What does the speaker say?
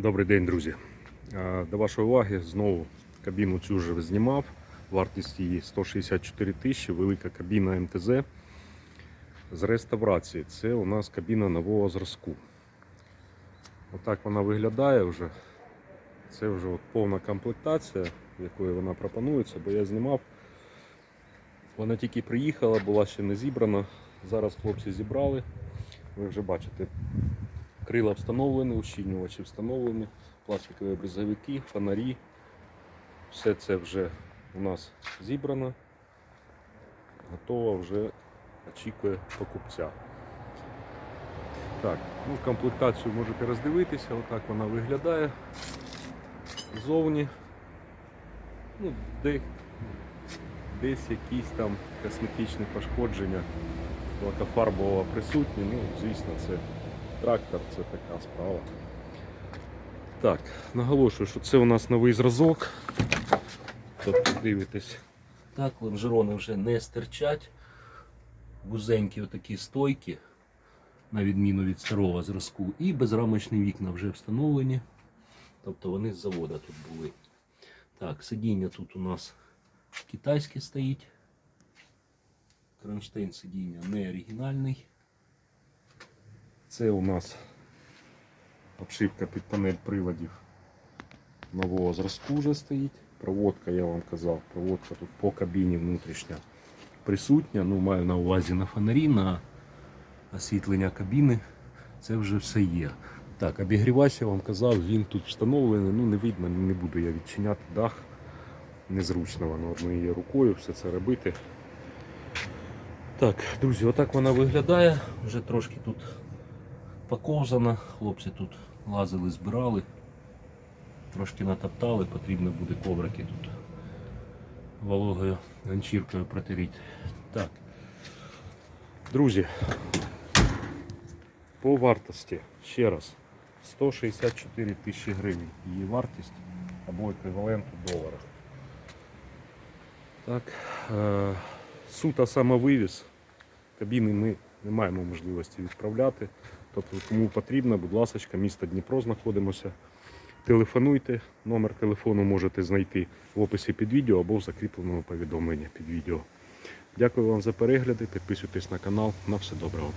Добрий день, друзі. Е, До вашої уваги знову кабіну цю вже знімав. Вартість її 164 тисячі, велика кабіна МТЗ з реставрації. Це у нас кабіна нового зразку. Отак вона виглядає вже. Це вже от повна комплектація, якою вона пропонується, бо я знімав. Вона тільки приїхала, була ще не зібрана. Зараз хлопці зібрали. Ви вже бачите, Крила встановлені, ущільнювачі встановлені, пластикові бризовики, фонарі. Все це вже у нас зібрано. Готово вже очікує покупця. Так, ну, комплектацію можете роздивитися, отак вона виглядає ззовні. Ну, де, десь якісь там косметичні пошкодження лакофарбового присутні. Ну, звісно, це трактор це така справа. Так, наголошую, що це у нас новий зразок. Тобто дивитесь. Так, лонжерони вже не стирчать. Вузенькі отакі стойки, на відміну від старого зразку. І безрамочні вікна вже встановлені. Тобто вони з завода тут були. Так, сидіння тут у нас китайське стоїть. Кронштейн сидіння не оригінальний. Це у нас обшивка під панель приводів нового зразку вже стоїть. Проводка, я вам казав, проводка тут по кабіні внутрішня присутня. Ну, маю на увазі на фонарі, на освітлення кабіни. Це вже все є. Так, обігрівач я вам казав, він тут встановлений. Ну, не видно, не буду я відчиняти дах. Незручно воно однією рукою все це робити. Так, друзі, отак вона виглядає. Вже трошки тут поковзана. Хлопці тут лазили, збирали. Трошки натоптали, потрібно буде коврики тут вологою ганчіркою протеріть. Так. Друзі, по вартості ще раз 164 тисячі гривень її вартість або еквівалент у доларах. Так, е, суто самовивіз. Кабіни ми не маємо можливості відправляти. Тобто, кому потрібно, будь ласка, місто Дніпро знаходимося. Телефонуйте, номер телефону можете знайти в описі під відео або в закріпленому повідомленні під відео. Дякую вам за перегляди, підписуйтесь на канал. На все доброго.